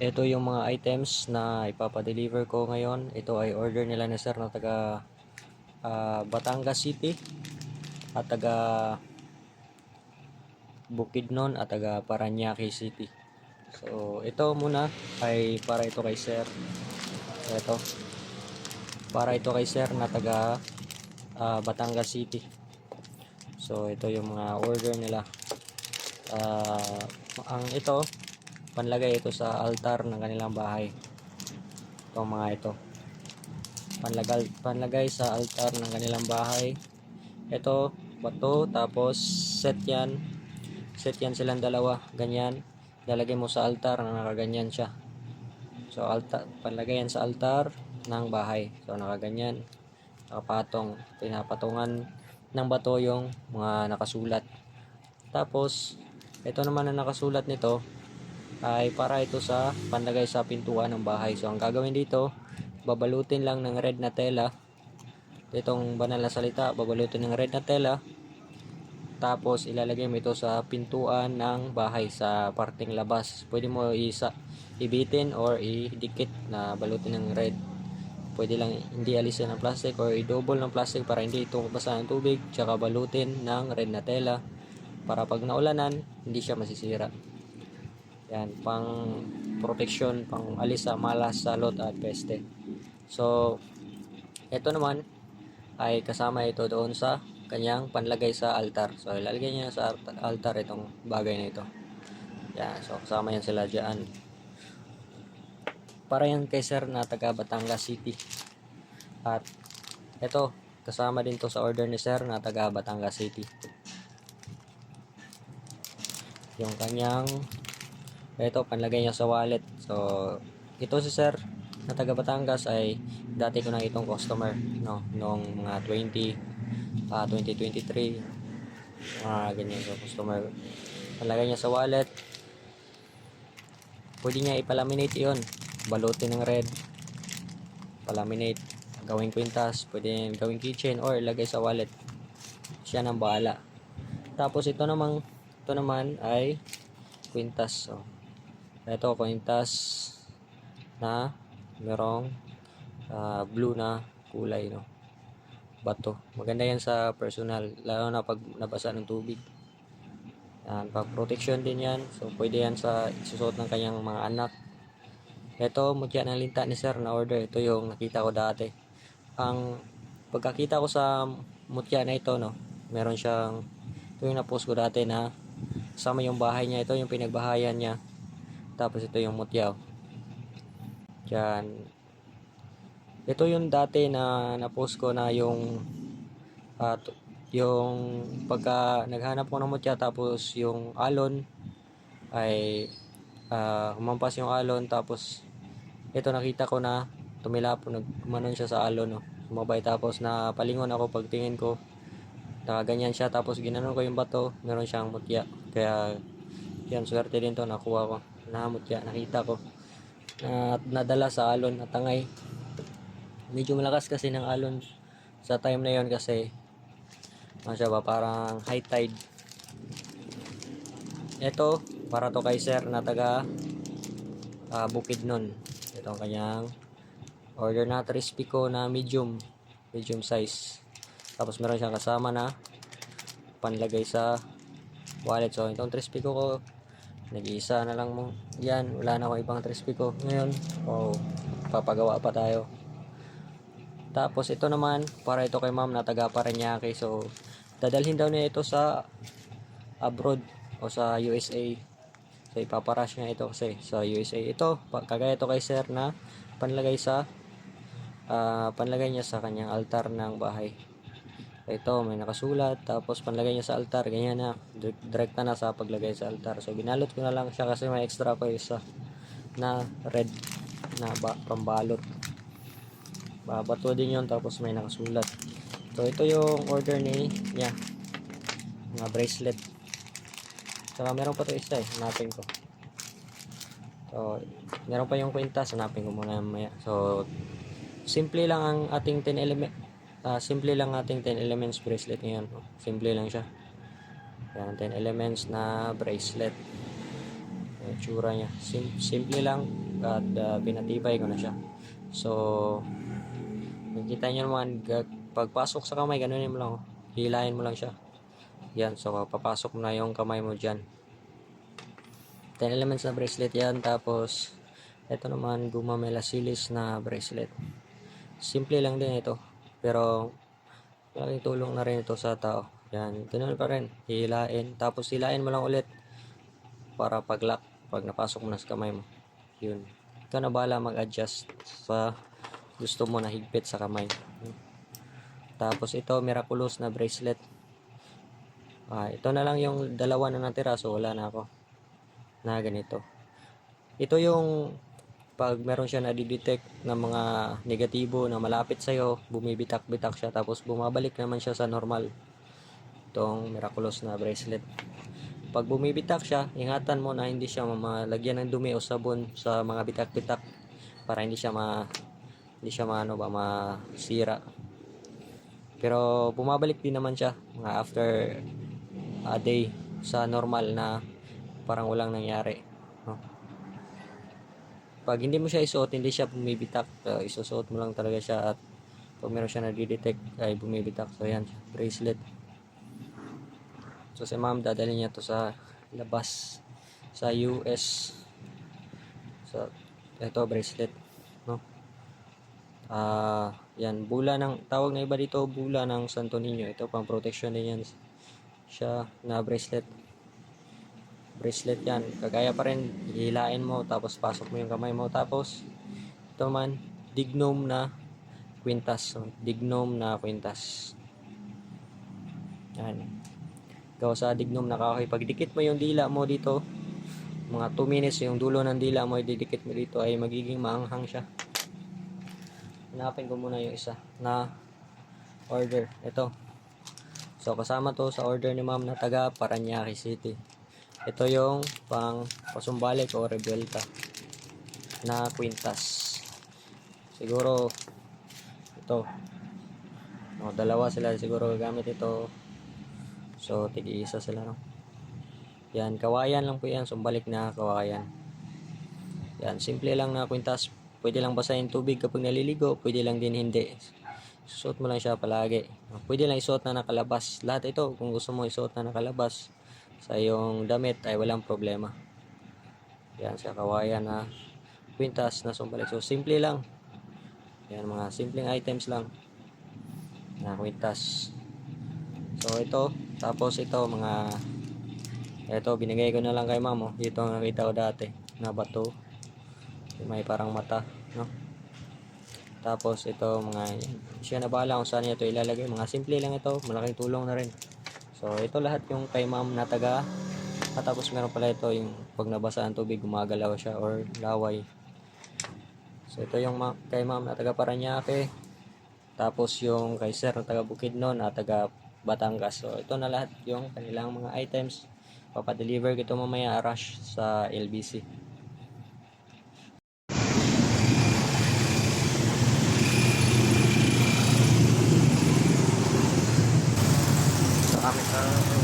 Ito yung mga items na ipapadeliver ko ngayon. Ito ay order nila ni sir na taga ah, Batangas City at taga Bukidnon at taga Paranaque City. So, ito muna ay para ito kay sir. Ito. Para ito kay sir na taga ah, Batangas City. So, ito yung mga order nila. Ah, ang ito, panlagay ito sa altar ng kanilang bahay. Itong mga ito. Panlagay, panlagay sa altar ng kanilang bahay. Ito, bato, tapos set yan. Set yan silang dalawa, ganyan. Lalagay mo sa altar na nakaganyan siya. So, altar, panlagay yan sa altar ng bahay. So, nakaganyan. Nakapatong, pinapatungan ng bato yung mga nakasulat. Tapos, ito naman na nakasulat nito ay para ito sa panlagay sa pintuan ng bahay. So, ang gagawin dito, babalutin lang ng red na tela. Itong banal na salita, babalutin ng red na tela. Tapos, ilalagay mo ito sa pintuan ng bahay sa parting labas. Pwede mo isa, ibitin or idikit na balutin ng red. Pwede lang hindi alisin ng plastic or i-double ng plastic para hindi ito mabasa ng tubig. Tsaka balutin ng red na tela para pag naulanan, hindi siya masisira. Yan, pang protection, pang alis sa malas, salot at peste. So, ito naman ay kasama ito doon sa kanyang panlagay sa altar. So, ilalagay niya sa alt- altar itong bagay na ito. Yan, so kasama yan sila dyan. Para yan kay sir na taga Batangas City. At ito, kasama din to sa order ni sir na taga Batangas City. Yung kanyang ito, panlagay niya sa wallet. So, ito si sir na taga Batangas ay dati ko na itong customer, no, nung mga 20, ah 2023, mga ganyan so customer. Panlagay niya sa wallet. Pwede niya ipalaminate yon Balutin ng red. Palaminate. Gawing kwintas. Pwede gawing kitchen or ilagay sa wallet. Siya nang bahala. Tapos ito namang ito naman ay kwintas. So, ito kwintas na merong ah, blue na kulay no? Bato. Maganda yan sa personal lalo na pag nabasa ng tubig. Yan pag protection din yan. So pwede yan sa isusuot ng kanyang mga anak. Ito mutya ng linta ni sir na order. Ito yung nakita ko dati. Ang pagkakita ko sa mutya na ito no meron siyang ito yung na-post ko dati na sama yung bahay niya. Ito yung pinagbahayan niya tapos ito yung mutya oh. Yan. Ito yung dati na na-post ko na yung at yung pagka naghanap ko ng mutya tapos yung alon ay ah, humampas yung alon tapos ito nakita ko na tumilap nagmanon siya sa alon no. Sumabay tapos na palingon ako pagtingin ko nakaganyan siya tapos ginanon ko yung bato meron siyang mutya kaya yan swerte din to nakuha ko na mutya nakita ko. Na nadala sa alon at tangay. Medyo malakas kasi ng alon sa time na yon kasi ano siya ba parang high tide. Ito para to kay sir na taga uh, Bukidnon ito ang kanyang order na 3 pico na medium medium size. Tapos meron siyang kasama na panlagay sa wallet. So itong 3 pico ko nag-iisa na lang mo. Yan wala na akong ibang 3 pico ngayon oh papagawa pa tayo. Tapos ito naman para ito kay ma'am na taga Paranaque so dadalhin daw niya ito sa abroad o sa USA so ipaparash niya ito kasi sa USA ito kagaya ito kay sir na panlagay sa ah, panlagay niya sa kanyang altar ng bahay ito may nakasulat tapos panlagay niya sa altar ganyan na. Dir- direkta na sa paglagay sa altar. So binalot ko na lang siya kasi may extra ko isa na red na ba, pambalot. Babato din yon tapos may nakasulat. So ito yung order ni niya. Mga bracelet. Saka meron pa to isa eh hanapin ko. So meron pa yung kwintas hanapin ko muna maya so simple lang ang ating 10 element ah, simple lang ating 10 elements bracelet ngayon simple lang siya yan 10 elements na bracelet yung tsura Sim- simple lang at ah, pinatibay ko na siya. So, nakikita nyo naman, pagpasok sa kamay, ganun mo lang. oh. Hilahin mo lang siya. Yan, so papasok mo na yung kamay mo dyan. 10 elements na bracelet yan. Tapos, ito naman, gumamela silis na bracelet. Simple lang din ito. Pero, malaking tulong na rin ito sa tao. Yan, ganun pa rin. Hilain. Tapos, hilain mo lang ulit para pag-lock, pag napasok mo na sa kamay mo. Yun. Ikaw na bahala mag-adjust sa gusto mo na higpit sa kamay. Tapos ito, miraculous na bracelet. Ah, ito na lang yung dalawa na natira, so wala na ako. Na ganito. Ito yung pag meron siya na-detect ng mga negatibo na malapit sa'yo, bumibitak-bitak siya, tapos bumabalik naman siya sa normal. Itong miraculous na bracelet. Pag bumibitak siya, ingatan mo na hindi siya malagyan ng dumi o sabon sa mga bitak-bitak para hindi siya ma hindi siya maano ba masira. Pero bumabalik din naman siya mga after a day sa normal na parang walang nangyari. No? Pag hindi mo siya isuot, hindi siya bumibitak. Uh, isusuot mo lang talaga siya at pag meron siya na-detect ay bumibitak. So yan, bracelet. So si ma'am dadalhin niya to sa labas sa US. So ito bracelet, no? Ah, yan bula ng tawag na iba dito bula ng Santo Niño. Ito pang protection din yan. Siya na bracelet. Bracelet yan. Kagaya pa rin, hilain mo tapos pasok mo yung kamay mo tapos ito man dignum na kwintas. So, dignum na kwintas. Yan. Ikaw sa dignum na kahoy. Pag dikit mo yung dila mo dito, mga 2 minutes yung dulo ng dila mo ididikit mo dito ay magiging maanghang siya. Hanapin ko muna yung isa na order. Ito. So kasama to sa order ni ma'am na taga Paranaque City. Ito yung pang pasumbalik o rebelta na kwintas. Siguro ito. O, dalawa sila siguro gamit ito. So tig-isa sila no. Yan, kawayan lang po yan. Sumbalik na kawayan. Yan, simple lang na kwintas. Pwede lang basahin tubig kapag naliligo. Pwede lang din hindi. Suot mo lang siya palagi. Pwede lang isuot na nakalabas. Lahat ito, kung gusto mo isuot na nakalabas sa iyong damit ay walang problema. Yan, sa kawayan na kwintas na sumbalik. So, simple lang. Yan, mga simpleng items lang na kwintas. So, ito. Tapos ito, mga ito, binigay ko na lang kay ma'am. Oh. Ito ang nakita ko dati na bato. May parang mata, no? Tapos ito mga siya na bahala kung saan niya ito ilalagay. Mga simple lang ito, malaking tulong na rin. So ito lahat yung kay ma'am na taga at tapos meron pala ito yung pag nabasa ang tubig gumagalaw siya or laway. So ito yung ma- kay ma'am na taga Paranaque. Tapos yung kay sir na taga Bukidnon na taga Batangas. So ito na lahat yung kanilang mga items. Papadeliver ito mamaya rush sa LBC. 啊。